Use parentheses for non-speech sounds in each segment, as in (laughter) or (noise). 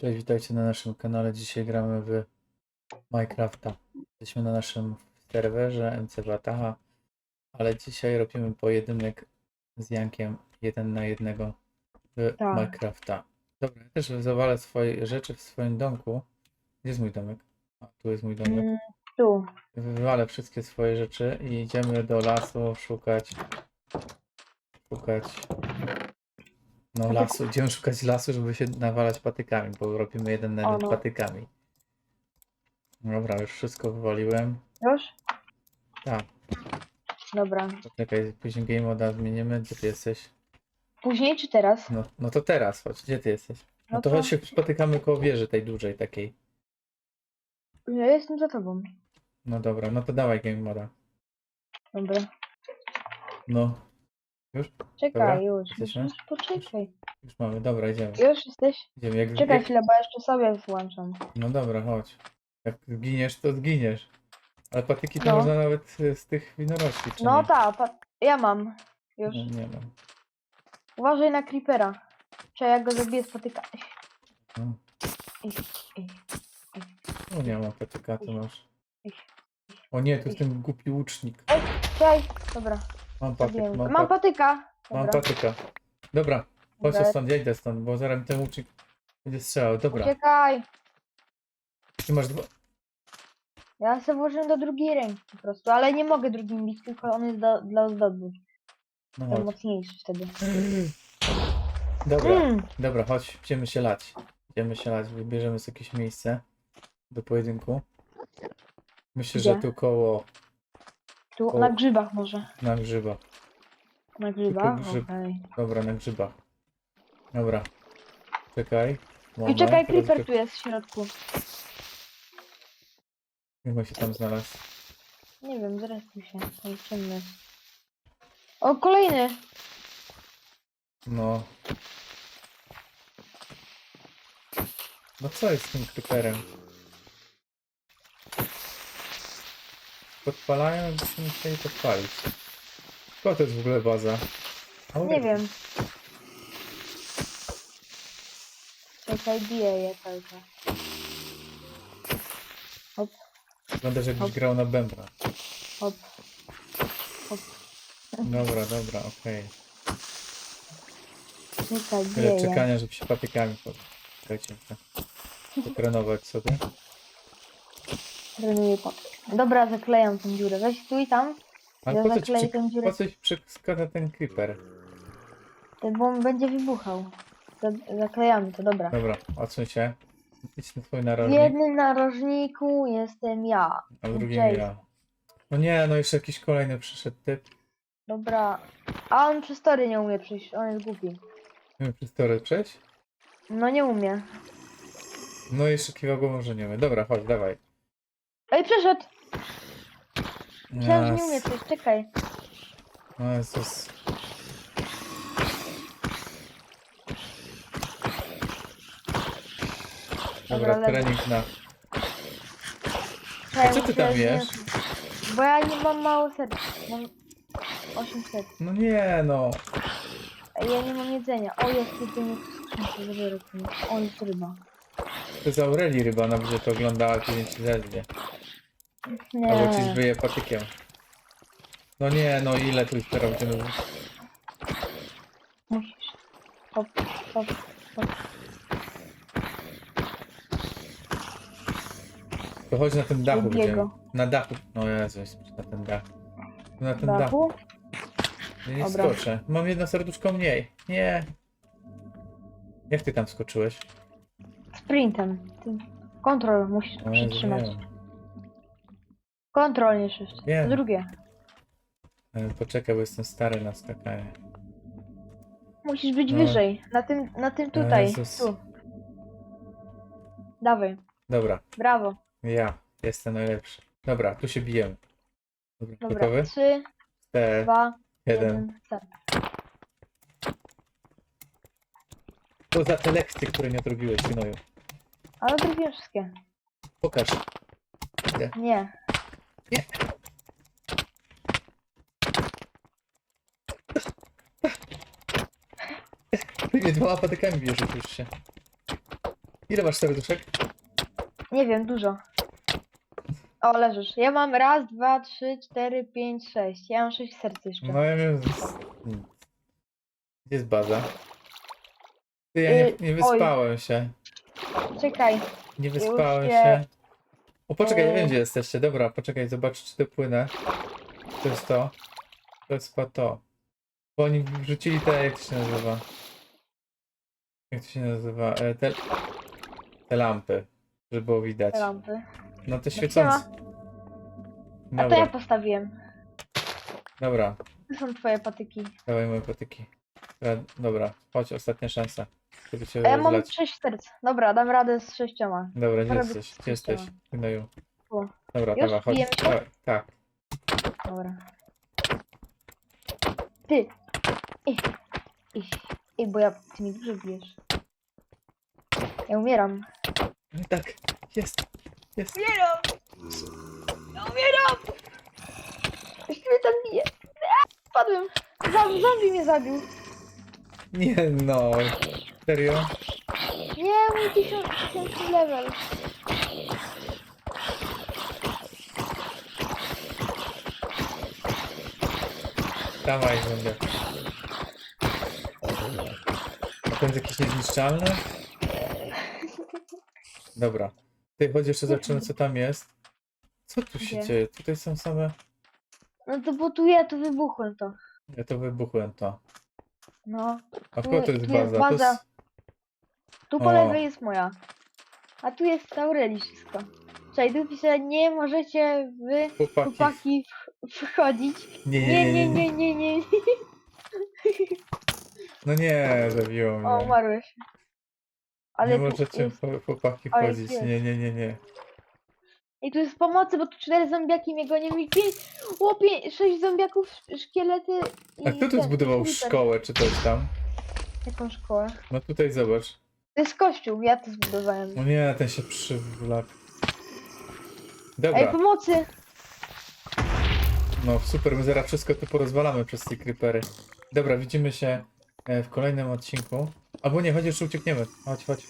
Cześć, witajcie na naszym kanale. Dzisiaj gramy w Minecrafta. Jesteśmy na naszym serwerze MC Wataha, ale dzisiaj robimy pojedynek z Jankiem jeden na jednego w Tak. Minecrafta. Dobra, ja też zawalę swoje rzeczy w swoim domku. Gdzie jest mój domek? A, tu jest mój domek. Mm, tu. Wywalę wszystkie swoje rzeczy i idziemy do lasu szukać. Szukać. No Patyk- lasu. Idziemy szukać lasu, żeby się nawalać patykami, bo robimy jeden na O, jeden no. patykami. Dobra, już wszystko wywaliłem. Już? Tak, Dobra. czekaj, później game moda zmienimy. Gdzie ty jesteś? Później czy teraz? No, no to teraz chodź, gdzie ty jesteś? No No to to- chodź się spotykamy koło wieży tej dużej takiej. Ja jestem za tobą. No dobra, no to dawaj game moda. Dobra. No, Czekaj, Dobra, już. jesteśmy? Już poczekaj. już mamy, dobra, idziemy. Już jesteś? Idziemy, jak, Czekaj jak, chwilę, bo jeszcze sobie włączam. No dobra, chodź. Jak zginiesz, to zginiesz. Ale patyki to No. można nawet y, z tych winorośli, czy No nie? tak, pa- ja mam. Już. No, nie mam. Uważaj na creepera. Czy jak go zabiję spotyka. No. No nie mam patyka, to masz. O nie, to jest ten głupi łucznik. Czekaj. Dobra. Mam patyk, mam, Mam pa- patyka. mam Dobra. patyka. Dobra, chodź Dobra. stąd, ja idę stąd, bo zaraz mi ten łucznik będzie strzelał. Dobra, Uciekaj. ty masz dwa... Ja sobie włożyłem do drugiej ręki po prostu, ale nie mogę drugim bić, tylko on jest do, dla ozdoby. No Ten chodź. mocniejszy wtedy. Dobra, Mm. dobra, chodź, idziemy się lać. Idziemy się lać, wybierzemy sobie jakieś miejsce do pojedynku. Myślę, że Gdzie? tu koło, Tu O. na grzybach może. na grzybach. Na grzybach? grzyb. Okej. Dobra, na grzybach. Dobra. Czekaj. I moment, czekaj, creeper tu jest w środku. On się tam znalazł? Nie wiem, zrespił się. Zobaczymy. O, kolejny! No. No co jest z tym creeperem? Podpalają, byśmy chcieli podpalić. Co to jest w ogóle baza? Aury- Nie wiem. Czekaj, bije je czas. Hop, Wygląda, że jakbyś Hop. grał na bębna. hop. Dobra, dobra, okej. Czekaj, bije Tyle je. czekania, żeby się patykami pod... Czekajcie, to- potrenować sobie. Trenuję. Dobra, zaklejam tą dziurę. Weź tu i tam, Ale Ja po co ci, zakleję przy... tę dziurę. po co ci przeskada ten creeper? bo on będzie wybuchał. Za- Zaklejamy to, dobra. Dobra, odsuń się. Idź na swój W narożnik, jednym narożniku jestem ja. a w drugim ja. No nie, no jeszcze jakiś kolejny przyszedł typ. Dobra. A on przez tory nie umie przyjść, on jest głupi. Chcemy przez tory przejść? No nie umie. No i jeszcze kiwa głową, że nie umie. Dobra, chodź, dawaj. Ej, przeszedł! Myślałem, że nie umie przejść, czekaj. O Jezus. Dobra, Dobra, lewo. trening na... Czekaj, co ty muszę tam jesz? znieść- Bo ja nie mam mało serc. Mam 800. No nie no. Ej, ja nie mam jedzenia. O, jest jedzenie w skrzynce, zabiorę to. O, jest ryba. To jest Aureli ryba, będzie to oglądała, kiedy ci zezwie. Albo ci Nie. zbyje patykiem. No nie, no ile tu już teraz będziemy... Musisz. Hop, hop, hop. To chodź na ten dachu Drugiego. będziemy. Na dachu. No Jezus, na ten dach. Na ten dach. Dachu? Ja nie Dobra. skoczę. Mam jedno serduszko mniej. Nie. Jak ty tam skoczyłeś? Sprintem. Ty- Kontrol musisz O Jezu, przytrzymać. Wiem. Kontrol nie. Drugie. Ale Poczekaj, bo jestem stary na skakanie. Musisz być No. wyżej. Na tym, na tym tutaj. Jezus. Tu. Dawaj. Dobra, Brawo. ja jestem najlepszy. Dobra, tu się bijemy. Dobra, Dobra. gotowy? Trzy, Cztery, dwa, jeden. jeden. start. To za te lekcje, które nie odrobiłeś, synoju. Ale drugie wszystkie. Pokaż. Nie. Ty mnie dwoma patykami bierzesz już się. Ile masz serduszek? Nie wiem, dużo. O, leżysz. Ja mam raz, dwa, trzy, cztery, pięć, sześć. Ja mam sześć serc jeszcze. No ja wiem. Gdzie jest baza? Ty, ja nie, Y, nie oj. wyspałem się. Czekaj. Nie wyspałem się- się. O, poczekaj, ja wiem gdzie jesteście. Dobra, poczekaj, zobacz czy dopłynę. To jest to. To jest chyba to. Bo oni wrzucili te, jak to się nazywa? Jak to się nazywa? E, te, te lampy, żeby było widać. Te lampy. No te świecące. A to ja Dobra, postawiłem. dobra, To są twoje patyki. dawaj moje patyki. Dobra, Dobra, chodź, ostatnia szansa. Żeby cię A ja mam rozlać. sześć serc. Dobra, dam radę z sześcioma. Dobra, robię jesteś? Coś jesteś? chciałam. Gnoju. Tu. Dobra, Już? dobra, chodź. Bijemy się? Dawaj, tak. Dobra. Ty. Ej. Ej. Ej, bo ja ty mi dużo bijesz. Ja umieram. No tak, jest, jest. Umieram! Ja umieram! Jeszcze mnie tam bije. Aaa, Spadłem. Zombie, zombie mnie zabił. Nie no, serio? Nie, mój tysiąc, tysiąc level. Dawaj, będę. A ten jest jakiś niezniszczalny? Dobra. Ty, chodź jeszcze zobaczymy co tam jest. Co tu się Gdzie? dzieje? Tutaj są same... No to bo tu ja tu wybuchłem to. Ja to wybuchłem to. No. A kogo to jest tu jest baza? To baza. jest... Tu po O. lewej jest moja. A tu jest Aureli wszystko. Czekaj, tu pisze, nie możecie wy, Chłopaki. chłopaki, w- wchodzić. Nie, Nie, nie, nie, nie, nie. No nie, zabiło mnie. O, umarłeś. Ale nie tu możecie jest, chło- chłopaki ale wchodzić. jest. Nie, nie, nie, nie. I tu jest pomocy, bo tu cztery zombiaki mnie gonią i pięć, o, pięć, sześć zombiaków, szkielety i A kto tu ten, zbudował creeper. szkołę czy coś tam? Jaką szkołę? No tutaj zobacz. To jest kościół, ja to zbudowałem. No nie, ten się przywlak. Ej, Dobra, pomocy! no super, my zaraz wszystko tu porozwalamy przez te creepery. Dobra, widzimy się e, w kolejnym odcinku. Albo nie, chodź jeszcze uciekniemy. Chodź, chodź.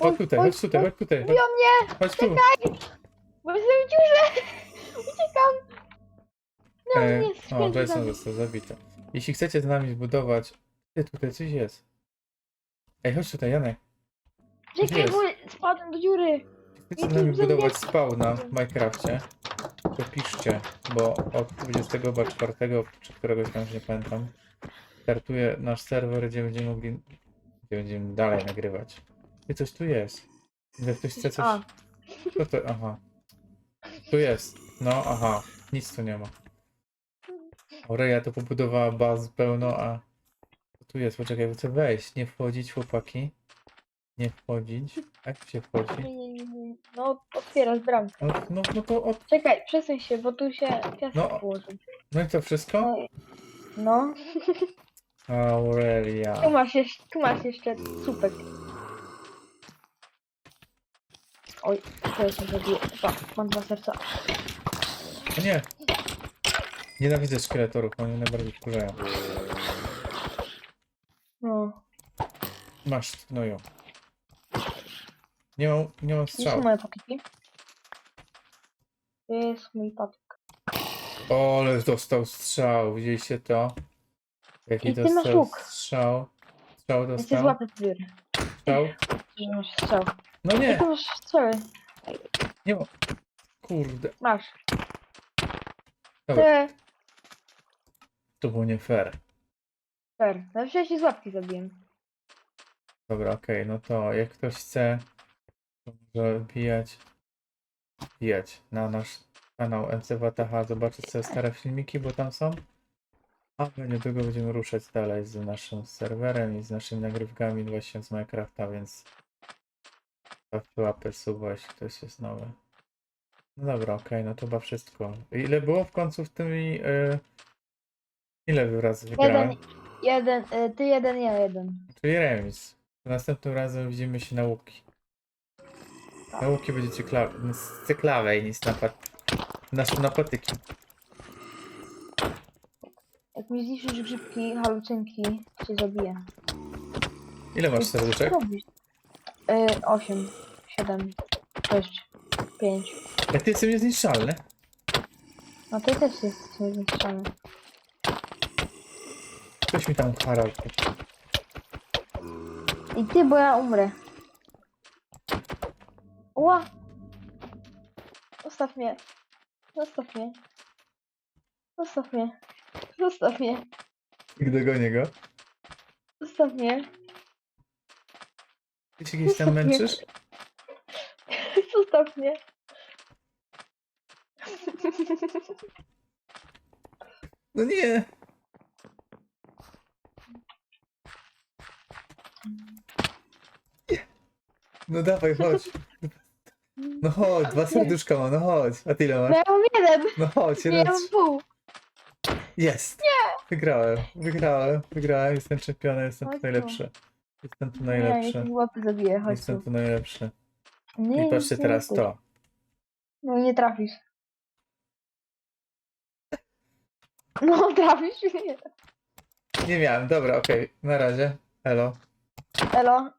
Oj, Chodź tutaj, oj, chodź tutaj, oj, chodź tutaj. Chodź, Biją mnie! chodź tu. Bo jestem w dziurze! (laughs) Uciekam! No, E, nie, o, święty Jason został zabity. Jeśli chcecie z nami zbudować... Ty, tutaj coś jest. Ej, chodź tutaj, Janek. Czekaj, jest? bo spadłem do dziury. Chcecie z I tu nami budować spawna w Minecrafcie, to piszcie, bo od 24, czy któregoś tam, już nie pamiętam, startuje nasz serwer, gdzie będziemy mogli, gdzie będziemy dalej nagrywać. I coś tu jest. Widzę, ktoś chce coś... A, Co to? Aha. Tu jest. No, aha. Nic tu nie ma. Aurelia to pobudowała baz pełno, a... Co tu jest? Poczekaj, bo chcę wejść. Nie wchodzić, chłopaki. Nie wchodzić. Jak się wchodzi? nie, nie, nie, nie. No, otwierasz bramkę. No, no, no to od... Czekaj, przesuń się, bo tu się piasek No. położył. No i to wszystko? No, no. Aurelia. tu masz jeszcze, tu masz jeszcze słupek. Oj, to jest zabiję. Pa, mam dwa serca. O nie! Nienawidzę szkieletorów, oni najbardziej wkurzają. No, Masz, gnoju. Nie mam, nie mam gdzie są strzał. moje patyki? To jest mój patyk. O, ale dostał strzał, widzieliście to? Jaki I ty masz dostał łuk. strzał? Strzał Ja cię dostał? Strzał? Że masz strzał. No nie, Jakie masz strzały? nie ma. Kurde, Masz. Dobra. Te, to było nie fair. fair. Zawsze ja się z łapki zabiłem. Dobra, okej, no to jak ktoś chce, to może wbijać, wbijać na nasz kanał NCWTH, zobaczyć sobie stare filmiki, bo tam są. A my niedługo będziemy ruszać dalej z naszym serwerem i z naszymi nagrywkami właśnie z Minecrafta, więc stawcie łapę, suba, jeśli ktoś jest nowy. No dobra, okej, no to chyba wszystko. Ile było w końcu w tym i... y, ile wy razy wygrałem? Jeden, jeden, y, ty jeden, ja jeden. Czyli remis. Następnym razem widzimy się na łuki. Na łuki będzie ciekawe, ciekawej niż na, pat... nasz na patyki. Jak mi zniszczysz grzybki, halucynki, cię zabiję. Ile masz serduszek? Co robisz? Y, 8, 7, 6, 5. Ja ty jestem niezniszczalny. No ty też jesteś niezniszczalny. Ktoś mi tam harał. I ty, bo ja umrę. Ła! Zostaw mnie. Zostaw mnie. Zostaw mnie. Zostaw mnie. I dogonię go. Zostaw mnie. Ty się gdzieś tam męczysz? (laughs) Zostaw mnie. No nie. Nie. No dawaj, chodź. No chodź, dwa serduszka ma, no chodź. A ty ile No masz? ja mam jeden. No chodź, Nie, ja jeden. mam pół. Jest! Wygrałem, wygrałem, wygrałem, jestem czempionem, jestem tu Chodź tu. najlepszy. Jestem tu Nie, ja najlepszy. ci łapy zabiję, chodź Jestem tu. tu najlepszy. Nie, I patrzcie nie teraz to. No nie trafisz. No (laughs) trafisz? Nie. Nie miałem, dobra, okej, na razie. Elo. Elo.